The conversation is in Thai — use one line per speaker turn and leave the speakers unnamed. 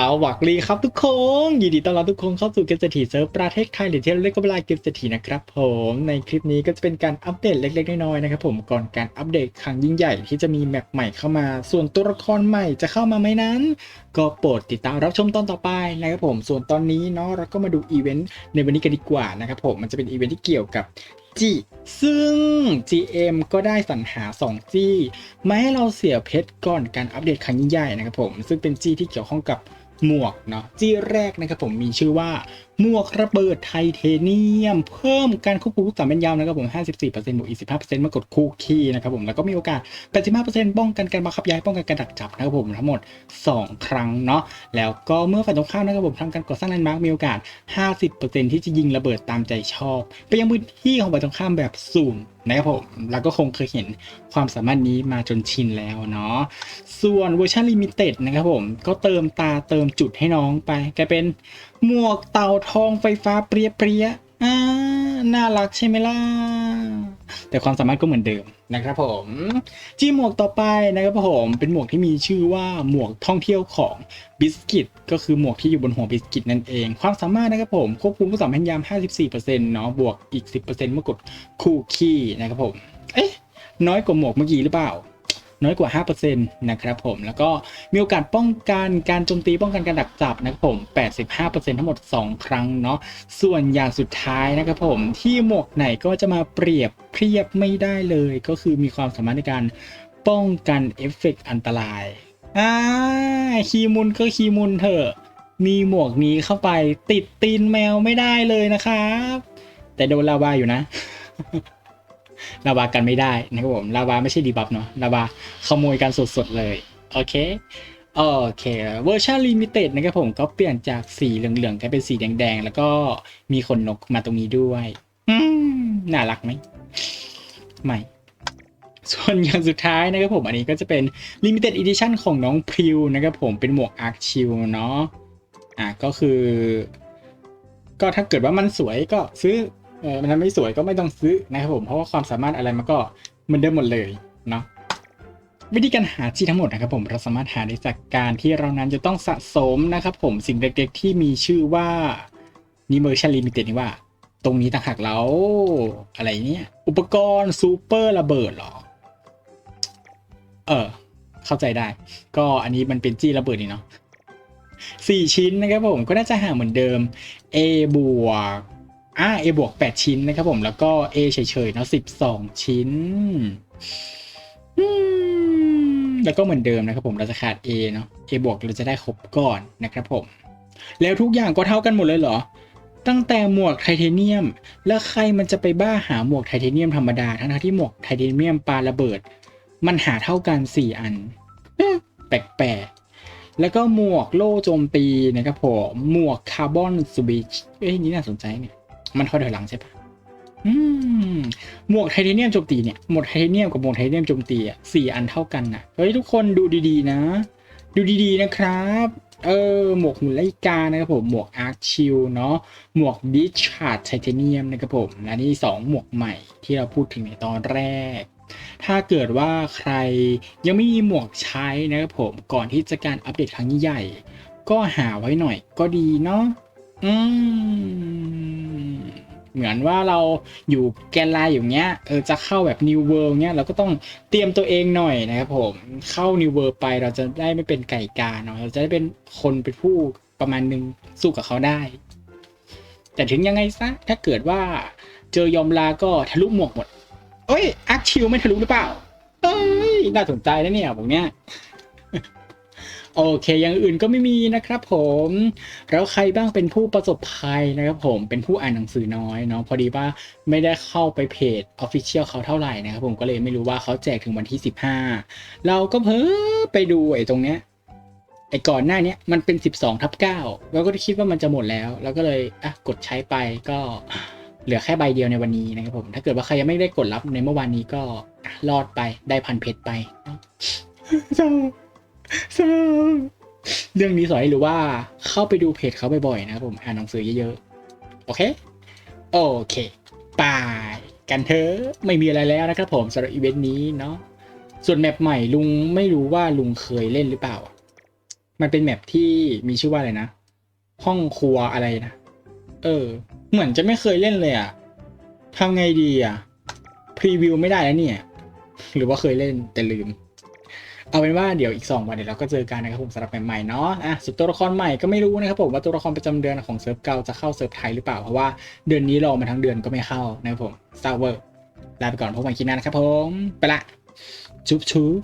สวัสดีครับทุกคนยินดีต้อนรับทุกคนเข้าสู่เกมเศรษฐีเซิร์ฟประเทศไทยหรือที่เราเรียกกันว่าเกมเศรษฐีนะครับผมในคลิปนี้ก็จะเป็นการอัปเดตเล็กๆน้อยๆนะครับผมก่อนการอัปเดตครั้งยิ่งใหญ่ที่จะมีแมปใหม่เข้ามา ส่วนตัวละครใหม่จะเข้ามาไหมนั้น ก็โปรดติดตามรับชมตอนต่อไปนะครับผมส่วนตอนนี้เนาะเราก็มาดูอีเวนต์ในวันนี้กันดีกว่านะครับผมมันจะเป็นอีเวนต์ที่เกี่ยวกับ G ซึ่ง GM ก็ได้สรรหา2 G มาให้เราเสียเพชรก่อนการอัปเดตครั้งยิ่งใหญ่นะครับผม ซึ่งเป็น G ที่เกี่ยวข้องกับ หมวกเนาะ G แรกนะครับผมมีชื่อว่าหมวกระเบิดไทเทเนียม เพิ่มการควบคุมลูกศรแม่นยำนะครับผม54%บวกอีก15%เมื่อกดคู่คีย์นะครับผมแล้วก็มีโอกาส 85%ป้องกันการบังคับย้ายป้องกันการดักจับนะครับผมทั้งหมด 2 ครั้งเนาะแล้วก็เมื่อฝ่ายตรงข้ามนะครับผมทำการก่อสร้างแลนด์มาร์กมีโอกาส 50%ที่จะยิงระเบิดตามใจชอบ ไปยังพื้นที่ของฝ่ายตรงข้ามแบบสุ่ม นะครับผมเราก็คงเคยเห็นความสามารถนี้มาจนชินแล้วเนาะส่วนเวอร์ชันลิมิเต็ดนะครับผมก็เติมตาเติมจุดให้น้องไปกลายเป็นหมวกเต่าทองไฟฟ้าเปรียปรียๆอ่าน่ารักใช่ไหมล่ะ แต่ความสามารถก็เหมือนเดิมนะครับผมจีหมวกต่อไปนะครับผมเป็นหมวกที่มีชื่อว่าหมวกท่องเที่ยวของบิสกิตก็คือหมวกที่อยู่บนหัวบิสกิตนั่นเอง ความสามารถนะครับผมควบคุมผู้สามพันยาม 54%เนาะบวกอีก 10%เมื่อกดคู่คี่นะครับผมเอ๊ะน้อยกว่าหมวกเมื่อกี้หรือเปล่า น้อยกว่า 5%นะครับผมแล้วก็มีโอกาสป้องกันการโจมตีป้องกันการดักจับนะครับผม 85%ทั้งหมด 2 ครั้งเนาะส่วนอย่างสุดท้ายนะครับผมที่หมวกไหนก็จะมาเปรียบเทียบไม่ได้เลย ก็คือมีความสามารถในการป้องกันเอฟเฟกต์อันตรายอ่าคีมุนก็คีมุนเถอะมีหมวกนี้เข้าไปติดตีนแมวไม่ได้เลยนะครับ แต่โดนลาวาอยู่นะ ลาวากันไม่ได้นะครับผมลาวาไม่ใช่ดีบัฟเนาะลาวาขโมยกันสดๆเลยโอเคโอเคเวอร์ชันลิมิเต็ดนะครับผมก็เปลี่ยนจากสีเหลืองๆกลายเป็นสีแดงๆ แล้วก็มีขนนกมาตรงนี้ด้วยน่ารักไหมไม่ส่วนอย่างสุดท้ายนะครับผมอันนี้ก็จะเป็น Limited Edition ของน้องพริวนะครับผมเป็นหมวกอาร์คชิลเนาะอะก็คือ ก็ถ้าเกิดว่ามันสวยก็ซื้อ ออมันไม่สวยก็ไม่ต้องซื้อนะครับผมเพราะว่าความสามารถอะไรมันก็เหมือนเดิมหมดเลยเนาะวิธีการหาที่ทั้งหมดนะครับผมเราสามารถหาได้จากการที่เรานั้นจะต้องสะสมนะครับผมสิ่งเล็กๆที่มีชื่อว่านิเมอร์ชันลิมิเต็ดนี่ว่า ตรงนี้ต่างหากแล้วอะไรเนี่ย อุปกรณ์ซูเปอร์ระเบิดเหรอ เออ เข้าใจได้ ก็อันนี้มันเป็นจี้ระเบิดนี่เนาะสี่ชิ้นนะครับผมก็น่าจะหาเหมือนเดิม A บวก อ่า A บวกแปดชิ้นนะครับผมแล้วก็ A เฉยๆเนาะสิบสองชิ้นแล้วก็เหมือนเดิมนะครับผมเราจะขาด A เนาะ A บวกเราจะได้ครบก่อนนะครับผม แล้วทุกอย่างก็เท่ากันหมดเลยเหรอ ตั้งแต่หมวกไทเทเนียม แล้วใครมันจะไปบ้าหาหมวกไทเทเนียมธรรมดา ทั้งที่หมวกไทเทเนียมปาระเบิด มันหาเท่ากัน 4 อัน แปลกๆ แล้วก็หมวกโล่โจมตีนะครับผม หมวกคาร์บอนสวิชเอ้ยนี่น่าสนใจเนี่ย มันค่อยถอยหลังใช่ปะหมวกไทเทเนียมโจมตีเนี่ยหมวกไทเทเนียมกับหมวกไทเทเนียมโจมตีอะสี่อันเท่ากันนะเฮ้ยทุกคนดูดีๆนะ ดูดีๆนะครับ เออหมวกหุ่นไลกานะครับผมหมวกอาร์คชิลเนาะหมวกดิชาร์ดไทเทเนียมนะครับผมและนี่สองหมวกใหม่ที่เราพูดถึงในตอนแรก ถ้าเกิดว่าใครยังไม่มีหมวกใช้นะครับผมก่อนที่จะการอัปเดตครั้งใหญ่ ก็หาไว้หน่อยก็ดีเนาะอืม เหมือนว่าเราอยู่แกนไลน์อย่างเงี้ยเออจะเข้าแบบ New World เงี้ยเราก็ต้องเตรียมตัวเองหน่อยนะครับผมเข้า New World ไปเราจะได้ไม่เป็นไก่กาเนาะเราจะได้เป็นคนเป็นผู้ประมาณหนึงสู้กับเขาได้ แต่ถึงยังไงซะถ้าเกิดว่าเจอยอมลาก็ทะลุหมวกหมดเอ้ยอาร์คชิลไม่ทะลุหรือเปล่าเอ้ยน่าสนใจนะเนี่ยผมเนี้ย โอเค อย่างอื่นก็ไม่มีนะครับผมแล้วใครบ้างเป็นผู้ประสบภัยนะครับผมเป็นผู้อ่านหนังสือน้อยเนาะพอดีว่าไม่ได้เข้าไปเพจ Official เขาเท่าไหร่นะครับผมก็เลยไม่รู้ว่าเขาแจกถึงวันที่ 15 เราก็เพิ่ไปดูไอ้ตรงเนี้ยไอ้ก่อนหน้านี้มันเป็น 12ทับ9เราก็คิดว่ามันจะหมดแล้ว แล้วก็เลยอะกดใช้ไปก็เหลือแค่ใบเดียวในวันนี้นะครับผม ถ้าเกิดว่าใครยังไม่ได้กดรับในเมื่อวานนี้ก็รอดไปได้พันเพชรไป เนาะเรื่องนี้สอนให้รู้ว่าเข้าไปดูเพจเขาบ่อยๆนะครับผมอ่านหนังสือเยอะๆ โอเค โอเคไปกันเถอะไม่มีอะไรแล้วนะครับผมสำหรับอีเวนต์นี้เนาะส่วนแมปใหม่ลุงไม่รู้ว่าลุงเคยเล่นหรือเปล่า มันเป็นแมปที่มีชื่อว่าอะไรนะ ห้องครัวอะไรนะ เออ เหมือนจะไม่เคยเล่นเลยอะทำไงดีอะพรีวิวไม่ได้แล้วเนี่ย หรือว่าเคยเล่นแต่ลืม เอาเป็นว่าเดี๋ยวอีก 2 วันเดี๋ยวเราก็เจอกันนะครับผมสำหรับใหม่ๆเนาะอะสุดตัวละครใหม่ก็ไม่รู้นะครับผมว่าตัวละครประจำเดือนของเซิร์ฟเก่าจะเข้าเซิร์ฟไทยหรือเปล่าเพราะว่าเดือนนี้รอมาทั้งเดือนก็ไม่เข้านะครับผมซาเวอร์ลาไปก่อนพบกันคลิปหน้านะครับผมไปละชุบชุบ